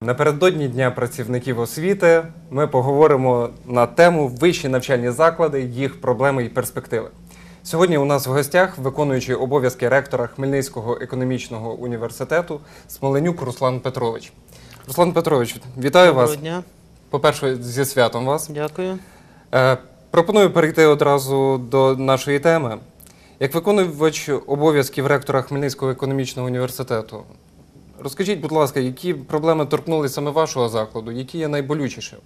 Напередодні Дня працівників освіти ми поговоримо на тему вищі навчальні заклади, їх проблеми і перспективи. Сьогодні у нас в гостях виконуючий обов'язки ректора Хмельницького економічного університету Смоленюк Руслан Петрович. Руслан Петрович, вітаю Доброго вас. дня, По-перше, зі святом вас. дякую. Пропоную перейти одразу до нашої теми. Як виконувач обов'язків ректора Хмельницького економічного університету, розкажіть, будь ласка, які проблеми торкнули саме вашого закладу, які є найболючіші?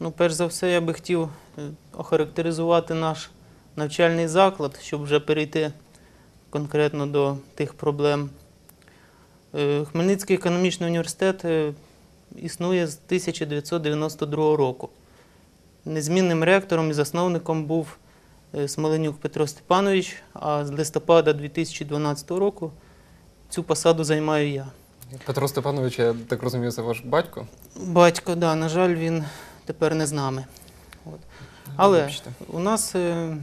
Ну, перш за все, я би хотів е, охарактеризувати наш навчальний заклад, щоб вже перейти конкретно до тих проблем. Е, Хмельницький економічний університет е, існує з 1992 року. Незмінним ректором і засновником був е, Смоленюк Петро Степанович, а з листопада 2012 року цю посаду займаю я. Петро Степанович, я так розумію, це ваш батько? Батько, да, на жаль, він тепер не з нами. От. Але у нас е,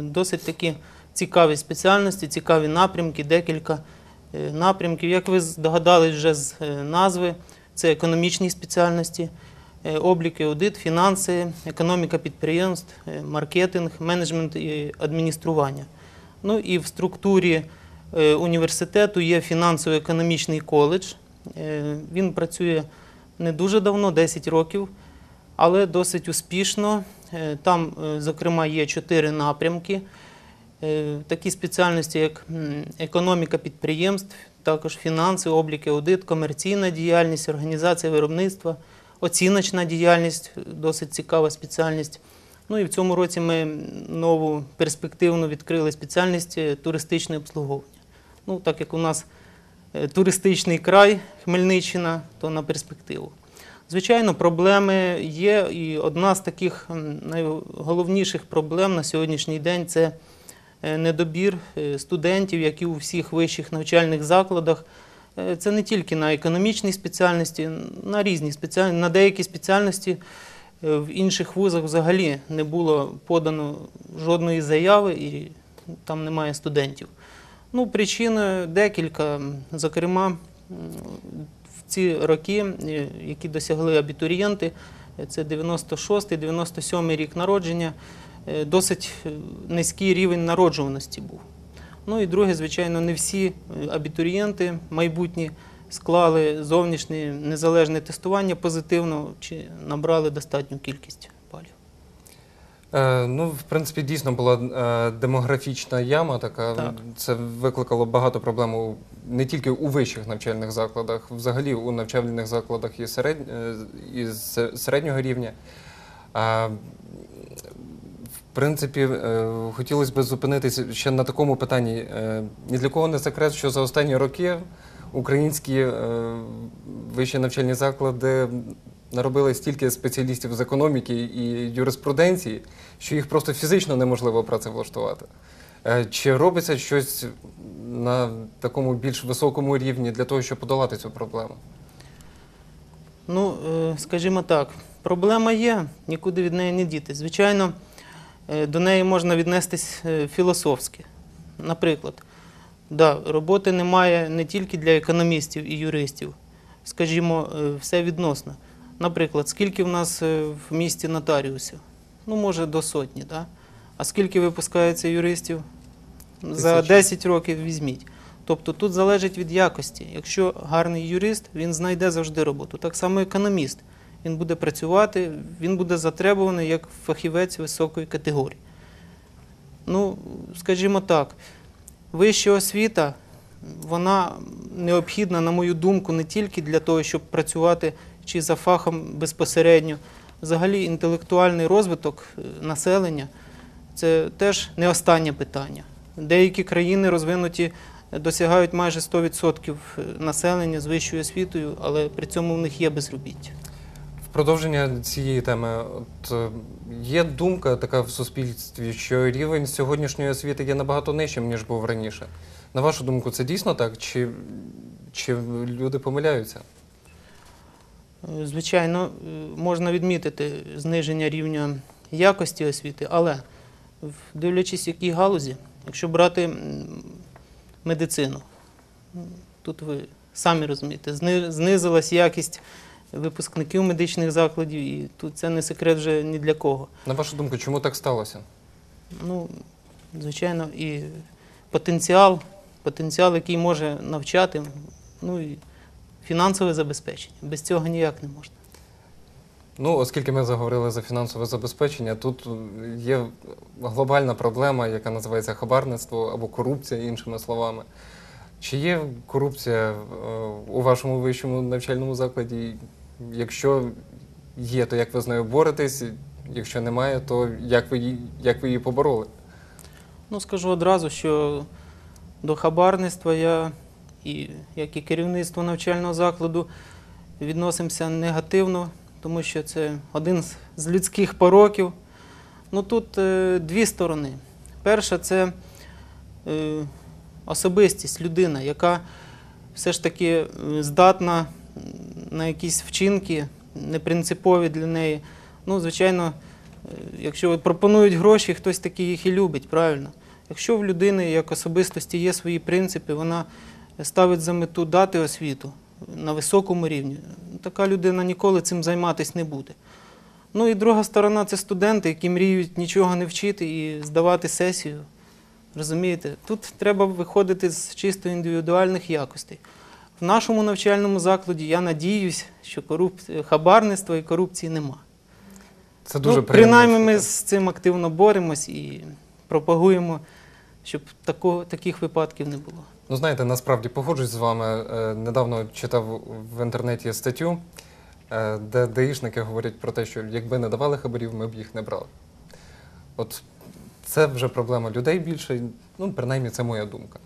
досить такі цікаві спеціальності, цікаві напрямки, декілька е, напрямків. Як ви здогадались вже з назви, це економічні спеціальності, е, облік і аудит, фінанси, економіка підприємств, е, маркетинг, менеджмент і адміністрування. Ну і в структурі е, університету є фінансово-економічний коледж. Він працює не дуже давно, 10 років, але досить успішно. Там, зокрема, є чотири напрямки. Такі спеціальності, як економіка підприємств, також фінанси, облік, і аудит, комерційна діяльність, організація виробництва, оціночна діяльність досить цікава спеціальність. Ну і в цьому році ми нову перспективну відкрили спеціальність е, туристичне обслуговування. Ну, так як у нас е, туристичний край Хмельниччина, то на перспективу. Звичайно, проблеми є, і одна з таких найголовніших проблем на сьогоднішній день це е, недобір студентів, як і у всіх вищих навчальних закладах. Е, Це не тільки на економічній спеціальності, на різні спеціальності, на деякі спеціальності е, в інших вузах взагалі не було подано жодної заяви і там немає студентів. Ну, причин декілька. Зокрема, в ці роки, е, які досягли абітурієнти, це 96-97 рік народження, досить низький рівень народжуваності був. Ну і друге, звичайно, не всі е, абітурієнти майбутні склали зовнішнє незалежне тестування позитивно чи набрали достатню кількість балів. Е, ну, в принципі, дійсно була е, демографічна яма така. Так. Це викликало багато проблем не тільки у вищих навчальних закладах, взагалі у навчальних закладах і, серед, і се- середнього рівня. Принципі, е, хотілося б зупинитися ще на такому питанні. Е, Ні для кого не секрет, що за останні роки українські е, вищі навчальні заклади наробили стільки спеціалістів з економіки і юриспруденції, що їх просто фізично неможливо працевлаштувати. Чи робиться щось на такому більш високому рівні для того, щоб подолати цю проблему? Ну, скажімо так, проблема є, нікуди від неї не діти. Звичайно, до неї можна віднестись е, філософськи. Наприклад, да, роботи немає не тільки для економістів і юристів, скажімо, е, все відносно. Наприклад, скільки в нас е, в місті нотаріусів? Ну, може, до сотні, да? а скільки випускається юристів? За Тисячі. 10 років візьміть. Тобто тут залежить від якості. Якщо гарний юрист, він знайде завжди роботу. Так само економіст. Він буде працювати, він буде затребуваний як фахівець високої категорії. Ну, скажімо так, вища освіта, вона необхідна, на мою думку, не тільки для того, щоб працювати чи за фахом безпосередньо. Взагалі, інтелектуальний розвиток е, населення це теж не останнє питання. Деякі країни розвинуті досягають майже 100% населення з вищою освітою, але при цьому в них є безробіття. Продовження цієї теми, от е, є думка така в суспільстві, що рівень сьогоднішньої освіти є набагато нижчим, ніж був раніше. На вашу думку, це дійсно так? Чи, чи люди помиляються? Звичайно, е, можна відмітити зниження рівня якості освіти, але дивлячись, якій галузі, якщо брати медицину, тут ви самі розумієте, зни- знизилась якість випускників медичних закладів, і тут це не секрет вже ні для кого. На вашу думку, чому так сталося? Ну, звичайно, і потенціал, потенціал, який може навчати, ну і фінансове забезпечення. Без цього ніяк не можна. Ну, оскільки ми заговорили за фінансове забезпечення, тут е, є глобальна проблема, яка називається хабарництво або корупція, іншими словами. Чи є корупція е, у вашому вищому навчальному закладі? Якщо є, то як ви з нею боретесь? Якщо немає, то як ви її, як ви її побороли? Ну, скажу одразу, що до хабарництва я, і, як і керівництво навчального закладу, відносимося негативно, тому що це один з- людських пороків. Ну тут е, дві сторони. Перша це е, особистість, людина, яка все ж таки е, здатна на якісь вчинки, непринципові для неї. Ну, звичайно, е, якщо пропонують гроші, хтось таки їх і любить, правильно. Якщо в людини як особистості є свої принципи, вона ставить за мету дати освіту на високому рівні, така людина ніколи цим займатися не буде. Ну і друга сторона це студенти, які мріють нічого не вчити і здавати сесію. Розумієте, тут треба виходити з чисто індивідуальних якостей. В нашому навчальному закладі я надіюсь, що коруп... хабарництва і корупції нема. Це дуже ну, приємно принаймні ми з цим активно боремось і пропагуємо, щоб тако, таких випадків не було. Ну, знаєте, насправді погоджуюсь з вами. Е, Недавно читав в інтернеті статтю, е, де даїшники говорять про те, що якби не давали хабарів, ми б їх не брали. От це вже проблема людей більше, ну, принаймні, це моя думка.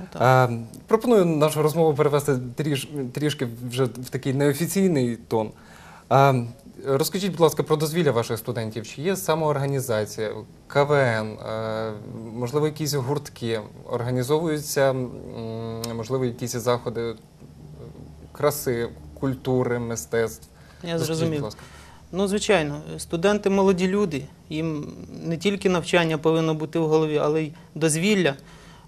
Ну, так. Пропоную нашу розмову перевести тріш, трішки вже в такий неофіційний тон. Розкажіть, будь ласка, про дозвілля ваших студентів. Чи є самоорганізація, КВН, можливо, якісь гуртки, організовуються, можливо, якісь заходи краси, культури, мистецтв? Я зрозумів. Ну, звичайно, студенти молоді люди, їм не тільки навчання повинно бути в голові, але й дозвілля.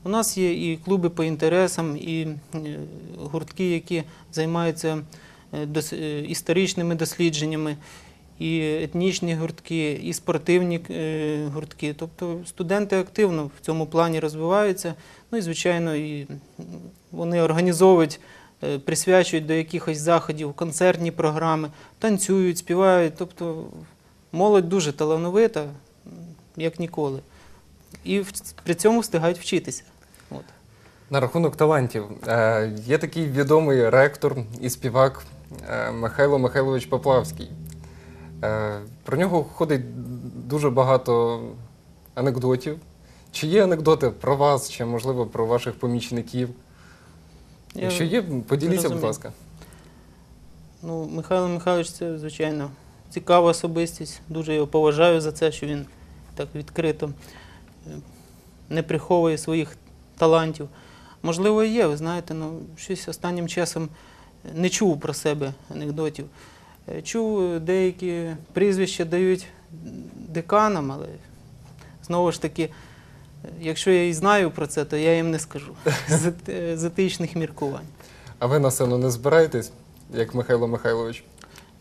У нас є і клуби по інтересам, і е, гуртки, які займаються е, е, історичними дослідженнями, і етнічні гуртки, і спортивні гуртки. Тобто студенти активно в цьому плані розвиваються. Ну і, звичайно, і вони організовують, присвячують до якихось заходів концертні програми, танцюють, співають. Тобто молодь дуже талановита, як ніколи. І при цьому встигають вчитися. От. На рахунок талантів. Е, є такий відомий ректор і співак е, Михайло Михайлович Поплавський. Е, про нього ходить дуже багато анекдотів. Чи є анекдоти про вас, чи, можливо, про ваших помічників? Я Якщо є, поділіться, будь ласка. Ну, Михайло Михайлович це, звичайно, цікава особистість. Дуже його поважаю за це, що він так відкрито не приховує своїх талантів. Можливо, є, ви знаєте, ну, щось останнім часом не чув про себе анекдотів. Е, Чув, е, деякі прізвища дають деканам, але знову ж таки, е, якщо я і знаю про це, то я їм не скажу з етичних міркувань. А ви на сцену не збираєтесь, як Михайло Михайлович?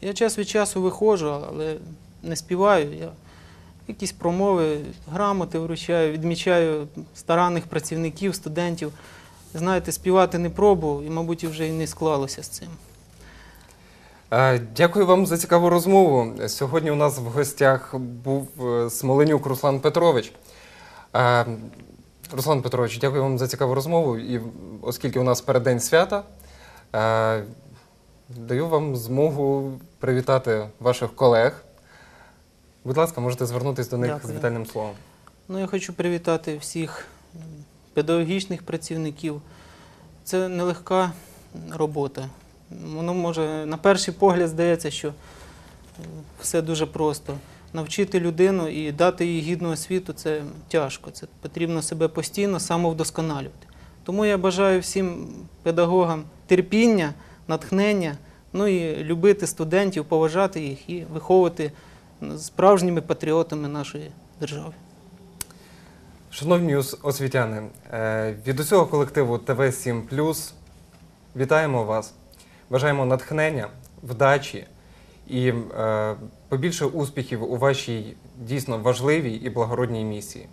Я час від часу виходжу, але не співаю. Я якісь промови, грамоти вручаю, відмічаю старанних працівників, студентів. Знаєте, співати не пробував і, мабуть, вже і не склалося з цим. Е, Дякую вам за цікаву розмову. Сьогодні у нас в гостях був е, Смоленюк Руслан Петрович. Е, Руслан Петрович, дякую вам за цікаву розмову. І оскільки у нас переддень свята, даю вам змогу привітати ваших колег. Будь ласка, можете звернутися до них Дякую. з вітальним словом. Ну, я хочу привітати всіх педагогічних працівників. Це нелегка робота. Воно може, на перший погляд здається, що все дуже просто. Навчити людину і дати їй гідну освіту це тяжко. Це потрібно себе постійно самовдосконалювати. Тому я бажаю всім педагогам терпіння, натхнення, ну і любити студентів, поважати їх і виховувати справжніми патріотами нашої держави. Шановні освітяни, е, від усього колективу ТВ 7 вітаємо вас. Бажаємо натхнення, вдачі і е, побільше успіхів у вашій дійсно важливій і благородній місії.